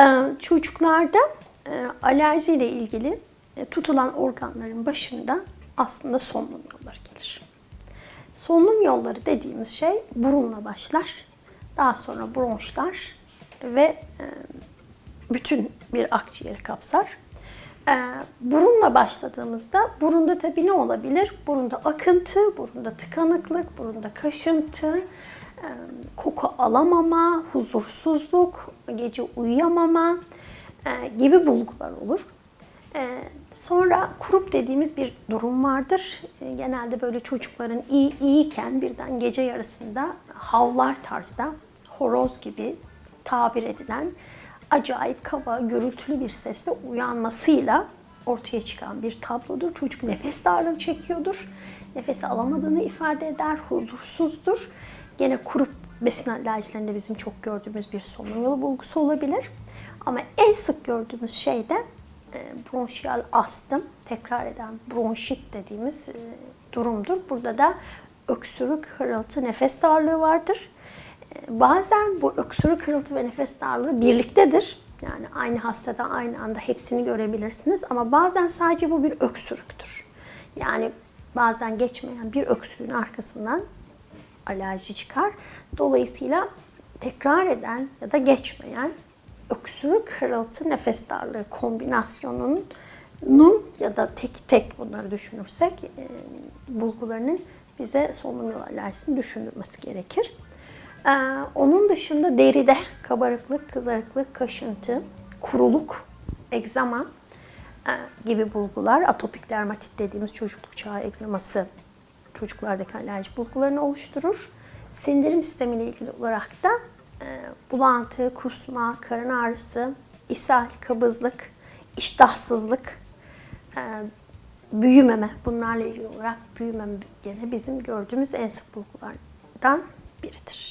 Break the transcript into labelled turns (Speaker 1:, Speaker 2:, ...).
Speaker 1: Ee, Çocuklarda e, alerji ile ilgili e, tutulan organların başında aslında solunum yolları gelir. Solunum yolları dediğimiz şey burunla başlar. Daha sonra bronşlar ve e, bütün bir akciğeri kapsar. Burunla başladığımızda burunda tabii ne olabilir? Burunda akıntı, burunda tıkanıklık, burunda kaşıntı, koku alamama, huzursuzluk, gece uyuyamama e, gibi bulgular olur. E, Sonra kurup dediğimiz bir durum vardır. E, Genelde böyle çocukların iyi iyiyken birden gece yarısında havlar tarzda horoz gibi tabir edilen acayip kaba, gürültülü bir sesle uyanmasıyla ortaya çıkan bir tablodur. Çocuk nefes darlığı çekiyordur. Nefes alamadığını ifade eder, huzursuzdur. Gene kurup besin alerjilerinde bizim çok gördüğümüz bir solunum yolu bulgusu olabilir. Ama en sık gördüğümüz şey de e, bronşiyal astım, tekrar eden bronşit dediğimiz e, durumdur. Burada da öksürük, hırıltı, nefes darlığı vardır. E, Bazen bu öksürük, hırıltı ve nefes darlığı birliktedir. Yani aynı hastada aynı anda hepsini görebilirsiniz. Ama bazen sadece bu bir öksürüktür. Yani bazen geçmeyen bir öksürüğün arkasından alerji çıkar. Dolayısıyla tekrar eden ya da geçmeyen öksürük, hırıltı, nefes darlığı kombinasyonunun nun ya da tek tek bunları düşünürsek e, bulgularının bize solunum alerjisini düşündürmesi gerekir. E, onun dışında deride kabarıklık, kızarıklık, kaşıntı, kuruluk, egzama e, gibi bulgular, atopik dermatit dediğimiz çocukluk çağı egzaması çocuklardaki alerji bulgularını oluşturur. Sindirim sistemiyle ilgili olarak da e, bulantı, kusma, karın ağrısı, ishal, kabızlık, iştahsızlık, e, büyümeme bunlarla ilgili olarak büyümeme gene bizim gördüğümüz en sık bulgulardan biridir.